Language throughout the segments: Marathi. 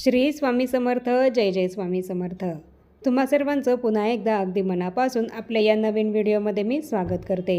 श्री स्वामी समर्थ जय जय स्वामी समर्थ. तुम्हा सर्वांचं पुन्हा एकदा अगदी मनापासून आपल्या या नवीन व्हिडिओमध्ये मी स्वागत करते.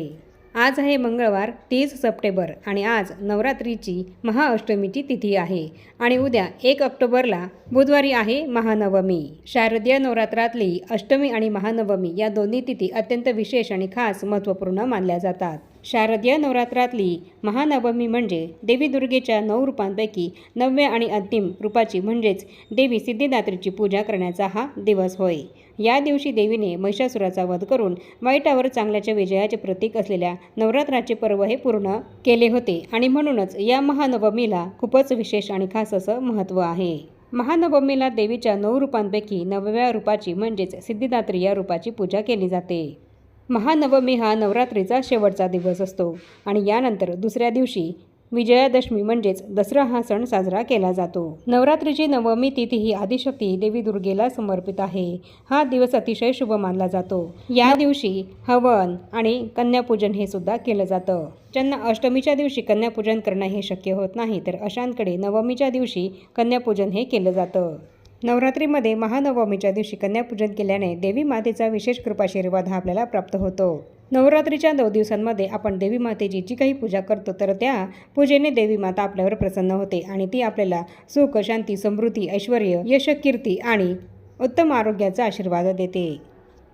आज आहे मंगळवार तीस सप्टेंबर आणि आज नवरात्रीची महाअष्टमीची तिथी आहे आणि उद्या एक ऑक्टोबरला बुधवारी आहे महानवमी. शारदीय नवरात्रातली अष्टमी आणि महानवमी या दोन्ही तिथी अत्यंत विशेष आणि खास महत्त्वपूर्ण मानल्या जातात. शारदीय नवरात्रातली महानवमी म्हणजे देवी दुर्गेच्या नऊ रूपांपैकी नवव्या आणि अंतिम रूपाची म्हणजेच देवी सिद्धिदात्रीची पूजा करण्याचा हा दिवस होय. या दिवशी देवीने महिषासुराचा वध करून वाईटावर चांगल्याच्या विजयाचे प्रतीक असलेल्या नवरात्राचे पर्व हे पूर्ण केले होते आणि म्हणूनच या महानवमीला खूपच विशेष आणि खास असं महत्त्व आहे. महानवमीला देवीच्या नऊ रूपांपैकी नवव्या रूपाची म्हणजेच सिद्धिदात्री या रूपाची पूजा केली जाते. महानवमी हा नवरात्रीचा शेवटचा दिवस असतो आणि यानंतर दुसऱ्या दिवशी विजयादशमी म्हणजेच दसरा हा सण साजरा केला जातो. नवरात्रीची नवमी तिथी ही आदिशक्ती देवी दुर्गेला समर्पित आहे. हा दिवस अतिशय शुभ मानला जातो. या दिवशी हवन आणि कन्यापूजन हे सुद्धा केलं जातं. ज्यांना अष्टमीच्या दिवशी कन्यापूजन करणं हे शक्य होत नाही तर अशांकडे नवमीच्या दिवशी कन्यापूजन हे केलं जातं. नवरात्रीमध्ये महानवमीच्या दिवशी कन्यापूजन केल्याने देवी मातेचा विशेष कृपाशीर्वाद हा आपल्याला प्राप्त होतो. नवरात्रीच्या नऊ दिवसांमध्ये आपण देवी मातेची जी काही पूजा करतो तर त्या पूजेने देवी माता आपल्यावर प्रसन्न होते आणि ती आपल्याला सुख शांती समृद्धी ऐश्वर यशकीर्ती आणि उत्तम आरोग्याचा आशीर्वाद देते.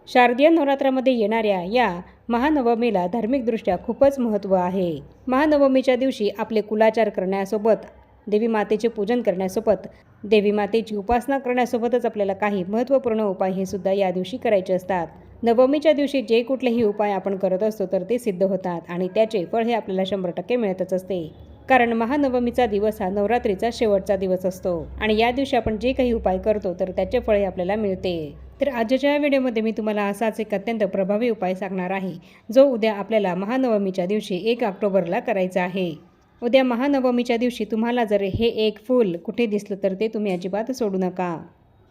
शारदीय नवरात्रामध्ये येणाऱ्या या महानवमीला धार्मिकदृष्ट्या खूपच महत्त्व आहे. महानवमीच्या दिवशी आपले कुलाचार करण्यासोबत देवी मातेचे पूजन करण्यासोबत. देवी मातेची उपासना करण्यासोबतच आपल्याला काही महत्त्वपूर्ण उपाय हे सुद्धा या दिवशी करायचे असतात. नवमीच्या दिवशी जे कुठलेही उपाय आपण करत असतो तर ते सिद्ध होतात आणि त्याचे फळ हे आपल्याला शंभर टक्के मिळतच असते. कारण महानवमीचा दिवस हा नवरात्रीचा शेवटचा दिवस असतो आणि या दिवशी आपण जे काही उपाय करतो तर त्याचे फळे आपल्याला मिळते. तर आजच्या या व्हिडिओमध्ये मी तुम्हाला असाच एक अत्यंत प्रभावी उपाय सांगणार आहे जो उद्या आपल्याला महानवमीच्या दिवशी एक ऑक्टोबरला करायचा आहे. उद्या महानवमीच्या दिवशी तुम्हाला जर हे एक फूल कुठे दिसलं तर ते तुम्ही अजिबात सोडू नका.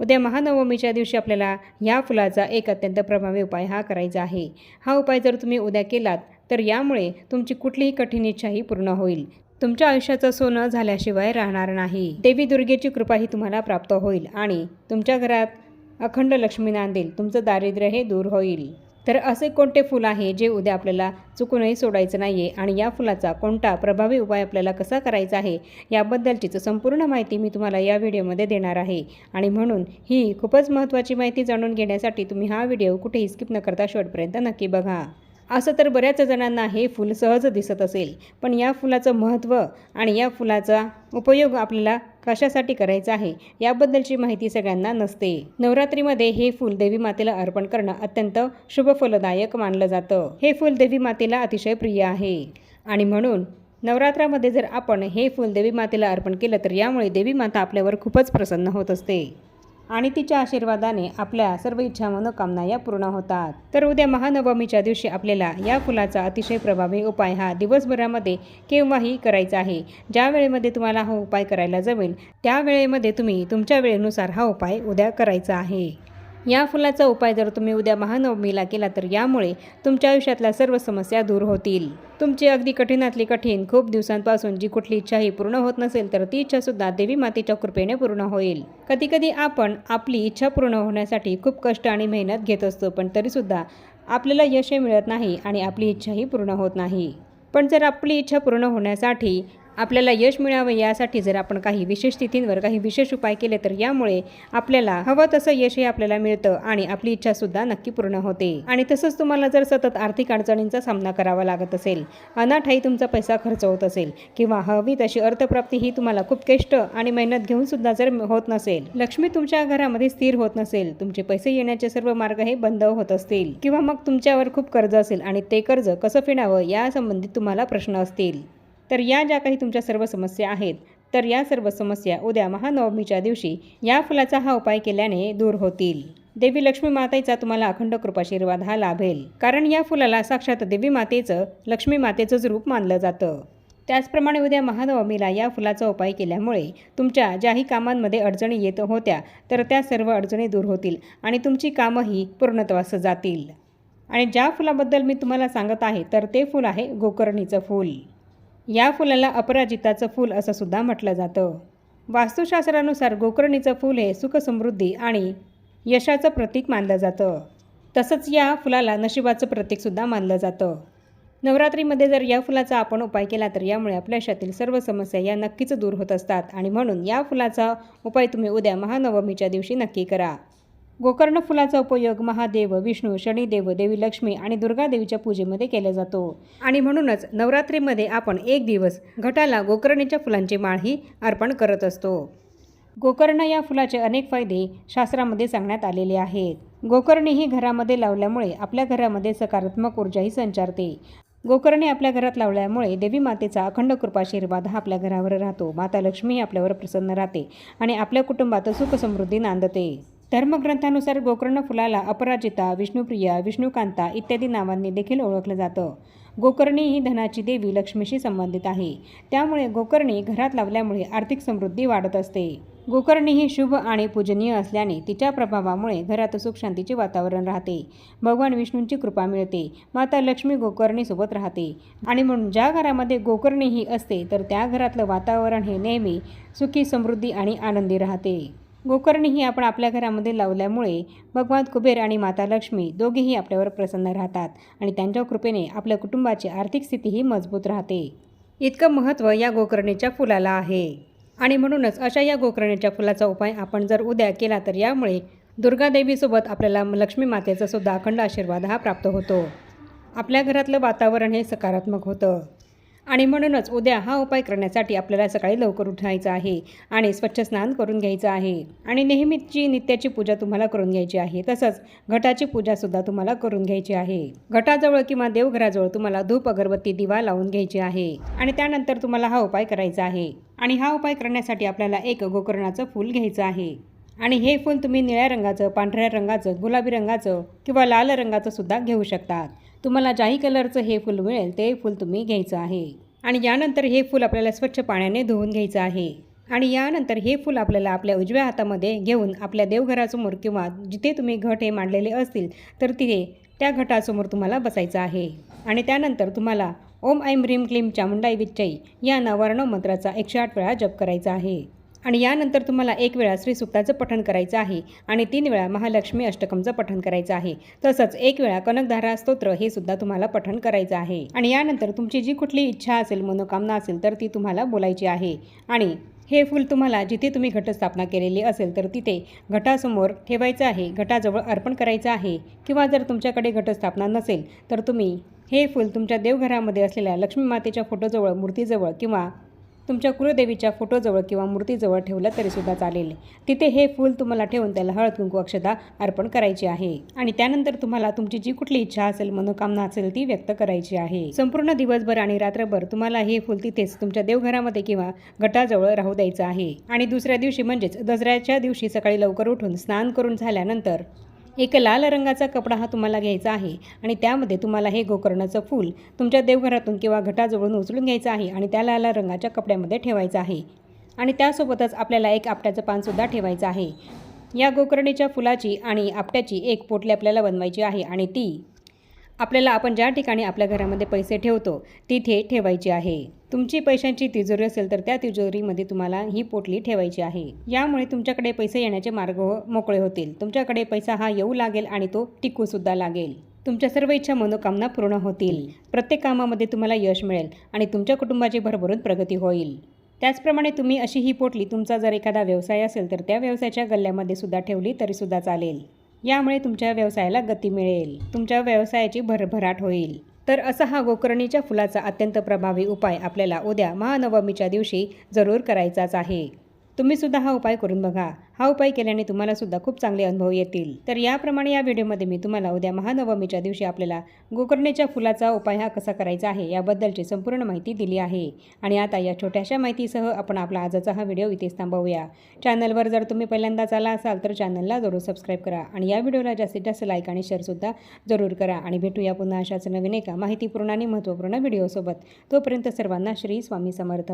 उद्या महानवमीच्या दिवशी आपल्याला ह्या फुलाचा एक अत्यंत प्रभावी उपाय हा करायचा आहे. हा उपाय जर तुम्ही उद्या केलात तर यामुळे तुमची कुठलीही कठीण इच्छाही पूर्ण होईल. तुमच्या आयुष्याचं सोनं झाल्याशिवाय राहणार नाही. देवी दुर्गेची कृपाही तुम्हाला प्राप्त होईल आणि तुमच्या घरात अखंड लक्ष्मी नांदेल तुमचं दारिद्र्य हे दूर होईल. तर असे कोणते फूल आहे जे उद्या आपल्याला चुकूनही सोडायचं नाही आहे आणि या फुलाचा कोणता प्रभावी उपाय आपल्याला कसा करायचा आहे? याबद्दलचीच संपूर्ण माहिती मी तुम्हाला या व्हिडिओमध्ये देणार आहे. आणि म्हणून ही खूपच महत्त्वाची माहिती जाणून घेण्यासाठी तुम्ही हा व्हिडिओ कुठेही स्किप न करता शेवटपर्यंत नक्की बघा. असं तर बऱ्याच जणांना हे फूल सहज दिसत असेल पण या फुलाचं महत्त्व आणि या फुलाचा उपयोग आपल्याला कशासाठी करायचा आहे याबद्दलची माहिती सगळ्यांना नसते. नवरात्रीमध्ये हे फूल देवी मातेला अर्पण करणं अत्यंत शुभफलदायक मानलं जातं. हे फूल देवी मातेला अतिशय प्रिय आहे. आणि म्हणून नवरात्रामध्ये जर आपण हे फूल देवी मातेला अर्पण केलं तर यामुळे देवी माता आपल्यावर खूपच प्रसन्न होत असते. आणि तिच्या आशीर्वादाने आपल्या सर्व इच्छा मनोकामना या पूर्ण होतात. तर उद्या महानवमीच्या दिवशी आपल्याला या फुलाचा अतिशय प्रभावी उपाय हा दिवसभरामध्ये केव्हाही करायचा आहे. ज्या वेळेमध्ये तुम्हाला हा उपाय करायला जमेल त्या वेळेमध्ये तुम्ही तुमच्या वेळेनुसार हा उपाय उद्या करायचा आहे. या फुलाचा उपाय जर तुम्ही उद्या महानवमीला केला तर यामुळे तुमच्या आयुष्यातल्या सर्व समस्या दूर होतील. तुमची अगदी कठीणातली कठीण खूप दिवसांपासून जी कुठली इच्छाही पूर्ण होत नसेल तर ती इच्छासुद्धा देवी मातेच्या कृपेने पूर्ण होईल. कधीकधी आपण आपली इच्छा पूर्ण होण्यासाठी खूप कष्ट आणि मेहनत घेत असतो पण तरीसुद्धा आपल्याला यशही मिळत नाही आणि आपली इच्छाही पूर्ण होत नाही. पण जर आपली इच्छा पूर्ण होण्यासाठी आपल्याला यश मिळावं यासाठी जर आपण काही विशेष तिथींवर काही विशेष उपाय केले तर यामुळे आपल्याला हवं तसं यशही आपल्याला मिळतं आणि आपली इच्छासुद्धा नक्की पूर्ण होते. आणि तसंच तुम्हाला जर सतत आर्थिक अडचणींचा सामना करावा लागत असेल अनाठाई तुमचा पैसा खर्च होत असेल किंवा हवी तशी अर्थप्राप्ती ही तुम्हाला खूप कष्ट आणि मेहनत घेऊन सुद्धा जर होत नसेल लक्ष्मी तुमच्या घरामध्ये स्थिर होत नसेल तुमचे पैसे येण्याचे सर्व मार्ग हे बंद होत असतील किंवा मग तुमच्यावर खूप कर्ज असेल आणि ते कर्ज कसं फेडावं या संबंधित तुम्हाला प्रश्न असतील. तर या ज्या काही तुमच्या सर्व समस्या आहेत तर या सर्व समस्या उद्या महानवमीच्या दिवशी या फुलाचा हा उपाय केल्याने दूर होतील. देवी लक्ष्मी मातेचा तुम्हाला अखंड कृपाशीर्वाद हा लाभेल. कारण या फुलाला साक्षात देवी मातेचं लक्ष्मी मातेचंच रूप मानलं जातं. त्याचप्रमाणे उद्या महानवमीला या फुलाचा उपाय केल्यामुळे तुमच्या ज्याही कामांमध्ये अडचणी येत होत्या तर त्या सर्व अडचणी दूर होतील आणि तुमची कामंही पूर्णत्वास जातील. आणि ज्या फुलाबद्दल मी तुम्हाला सांगत आहे तर ते फूल आहे गोकर्णीचं फूल. या फुलाला अपराजिताचं फूल असं सुद्धा म्हटलं जातं. वास्तुशास्त्रानुसार गोकर्णीचं फूल हे सुखसमृद्धी आणि यशाचं प्रतीक मानलं जातं. तसंच या फुलाला नशिबाचं प्रतीकसुद्धा मानलं जातं. नवरात्रीमध्ये जर या फुलाचा आपण उपाय केला तर यामुळे आपल्या आयुष्यातील सर्व समस्या या नक्कीच दूर होत असतात आणि म्हणून या फुलाचा उपाय तुम्ही उद्या महानवमीच्या दिवशी नक्की करा. गोकर्ण फुलाचा उपयोग महादेव विष्णू शनिदेव देवी लक्ष्मी आणि दुर्गादेवीच्या पूजेमध्ये केला जातो. आणि म्हणूनच नवरात्रीमध्ये आपण एक दिवस घटाला गोकर्णीच्या फुलांची माळही अर्पण करत असतो. गोकर्ण या फुलाचे अनेक फायदे शास्त्रामध्ये सांगण्यात आलेले आहेत. गोकर्णी ही घरामध्ये लावल्यामुळे आपल्या घरामध्ये सकारात्मक ऊर्जाही संचारते. गोकर्णी आपल्या घरात लावल्यामुळे देवी मातेचा अखंड कृपाशीर्वाद हा आपल्या घरावर राहतो. माता लक्ष्मी आपल्यावर प्रसन्न राहते आणि आपल्या कुटुंबात सुख समृद्धी नांदते. धर्मग्रंथानुसार गोकर्ण फुलाला अपराजिता विष्णुप्रिया विष्णुकांता इत्यादी नावांनी देखील ओळखलं जातं. गोकर्णी ही धनाची देवी लक्ष्मीशी संबंधित आहे. त्यामुळे गोकर्णी घरात लावल्यामुळे आर्थिक समृद्धी वाढत असते. गोकर्णी ही शुभ आणि पूजनीय असल्याने तिच्या प्रभावामुळे घरात सुख शांतीचे वातावरण राहते. भगवान विष्णूंची कृपा मिळते. माता लक्ष्मी गोकर्णीसोबत राहते. आणि म्हणून ज्या घरामध्ये गोकर्णी ही असते तर त्या घरातलं वातावरण हे नेहमी सुखी समृद्धी आणि आनंदी राहते. गोकर्णी ही आपण आपल्या घरामध्ये लावल्यामुळे भगवान कुबेर आणि माता लक्ष्मी दोघेही आपल्यावर प्रसन्न राहतात आणि त्यांच्या कृपेने आपल्या कुटुंबाची आर्थिक स्थितीही मजबूत राहते. इतकं महत्त्व या गोकर्णीच्या फुलाला आहे. आणि म्हणूनच अशा या गोकर्णीच्या फुलाचा उपाय आपण जर उद्या केला तर यामुळे दुर्गादेवीसोबत आपल्याला लक्ष्मी मातेचा सुद्धा अखंड आशीर्वाद हा प्राप्त होतो. आपल्या घरातलं वातावरण हे सकारात्मक होतं. आणि म्हणूनच उद्या हा उपाय करण्यासाठी आपल्याला सकाळी लवकर उठायचं आहे आणि स्वच्छ स्नान करून घ्यायचं आहे. आणि नेहमीची नित्याची पूजा तुम्हाला करून घ्यायची आहे. तसंच घटाची पूजासुद्धा तुम्हाला करून घ्यायची आहे. घटाजवळ किंवा देवघराजवळ तुम्हाला धूप अगरबत्ती दिवा लावून घ्यायची आहे. आणि त्यानंतर तुम्हाला हा उपाय करायचा आहे. आणि हा उपाय करण्यासाठी आपल्याला एक गोकर्णाचं फूल घ्यायचं आहे. आणि हे फूल तुम्ही निळ्या रंगाचं पांढऱ्या रंगाचं गुलाबी रंगाचं किंवा लाल रंगाचं सुद्धा घेऊ शकतात. तुम्हाला ज्याही कलरचं हे फूल मिळेल ते फूल तुम्ही घ्यायचं आहे. आणि यानंतर हे फूल आपल्याला स्वच्छ पाण्याने धुवून घ्यायचं आहे. आणि यानंतर हे फूल आपल्याला आपल्या उजव्या हातामध्ये घेऊन आपल्या देवघरासमोर किंवा जिथे तुम्ही घट हे मांडलेले असतील तर तिथे त्या घटासमोर तुम्हाला बसायचं आहे. आणि त्यानंतर तुम्हाला ओम ऐम ह्रीम क्लीम चामुंडाई विच्चई या नवर्ण मंत्राचा एकशे आठ वेळा जप करायचा आहे. आणि यानंतर तुम्हाला एक वेळा श्री सुक्ताचं पठण करायचं आहे आणि तीन वेळा महालक्ष्मी अष्टकमचं पठण करायचं आहे. तसंच एक वेळा कनकधारा स्तोत्र हे सुद्धा तुम्हाला पठण करायचं आहे. आणि यानंतर तुमची जी कुठली इच्छा असेल मनोकामना असेल तर ती तुम्हाला बोलायची आहे. आणि हे फूल तुम्हाला जिथे तुम्ही घटस्थापना केलेली असेल तर तिथे घटासमोर ठेवायचं आहे घटाजवळ अर्पण करायचं आहे. किंवा जर तुमच्याकडे घटस्थापना नसेल तर तुम्ही हे फूल तुमच्या देवघरामध्ये असलेल्या लक्ष्मी मातेच्या फोटोजवळ मूर्तीजवळ किंवा तुमच्या कुलदेवीच्या फोटोजवळ किंवा मूर्तीजवळ ठेवलं तरीसुद्धा चालेल. तिथे हे फूल तुम्हाला ठेवून त्याला हळद कुंकू अक्षता अर्पण करायची आहे. आणि त्यानंतर तुम्हाला तुमची जी कुठली इच्छा असेल मनोकामना असेल ती व्यक्त करायची आहे. संपूर्ण दिवसभर आणि रात्रभर तुम्हाला हे फूल तिथेच तुमच्या देवघरामध्ये किंवा गटाजवळ राहू द्यायचं आहे. आणि दुसऱ्या दिवशी म्हणजेच दसऱ्याच्या दिवशी सकाळी लवकर उठून स्नान करून झाल्यानंतर एक लाल रंगाचा कपडा हा तुम्हाला घ्यायचा आहे आणि त्यामध्ये तुम्हाला हे गोकर्णाचं फूल तुमच्या देवघरातून किंवा घटाजवळून उचलून घ्यायचं आहे आणि त्या लाल रंगाच्या कपड्यामध्ये ठेवायचं आहे. आणि त्यासोबतच आपल्याला एक आपट्याचं पानसुद्धा ठेवायचं आहे. या गोकर्णीच्या फुलाची आणि आपट्याची एक पोटली आपल्याला बनवायची आहे आणि ती आपल्याला आपण ज्या ठिकाणी आपल्या घरामध्ये पैसे ठेवतो तिथे ठेवायची आहे. तुमची पैशांची तिजोरी असेल तर त्या तिजोरीमध्ये तुम्हाला ही पोटली ठेवायची आहे. यामुळे तुमच्याकडे पैसे येण्याचे मार्ग मोकळे होतील. तुमच्याकडे पैसा हा येऊ लागेल आणि तो टिकूसुद्धा लागेल. तुमच्या सर्व इच्छा मनोकामना पूर्ण होतील. प्रत्येक कामामध्ये तुम्हाला यश मिळेल आणि तुमच्या कुटुंबाची भरभरून प्रगती होईल. त्याचप्रमाणे तुम्ही अशी ही पोटली तुमचा जर एखादा व्यवसाय असेल तर त्या व्यवसायाच्या गल्ल्यामध्ये सुद्धा ठेवली तरीसुद्धा चालेल. यामुळे तुमच्या व्यवसायाला गती मिळेल. तुमच्या व्यवसायाची भरभराट होईल. तर असा हा गोकर्णीच्या फुलाचा अत्यंत प्रभावी उपाय आपल्याला उद्या महानवमीच्या दिवशी जरूर करायचाच आहे. तुम्हीसुद्धा हा उपाय करून बघा. हा उपाय केल्याने तुम्हालासुद्धा खूप चांगले अनुभव येतील. तर याप्रमाणे या व्हिडिओमध्ये मी तुम्हाला उद्या महानवमीच्या दिवशी आपल्याला गोकर्णेच्या फुलाचा उपाय हा कसा करायचा आहे याबद्दलची संपूर्ण माहिती दिली आहे. आणि आता या छोट्याशा माहितीसह आपण आपला आजचा हा व्हिडिओ इथेच थांबवूया. चॅनलवर जर तुम्ही पहिल्यांदाच आला असाल तर चॅनलला जरूर सबस्क्राईब करा आणि या व्हिडिओला जास्तीत जास्त लाईक आणि शेअरसुद्धा जरूर करा. आणि भेटूया पुन्हा अशाच नवीन एका माहितीपूर्ण आणि महत्त्वपूर्ण व्हिडिओसोबत. तोपर्यंत सर्वांना श्री स्वामी समर्थ.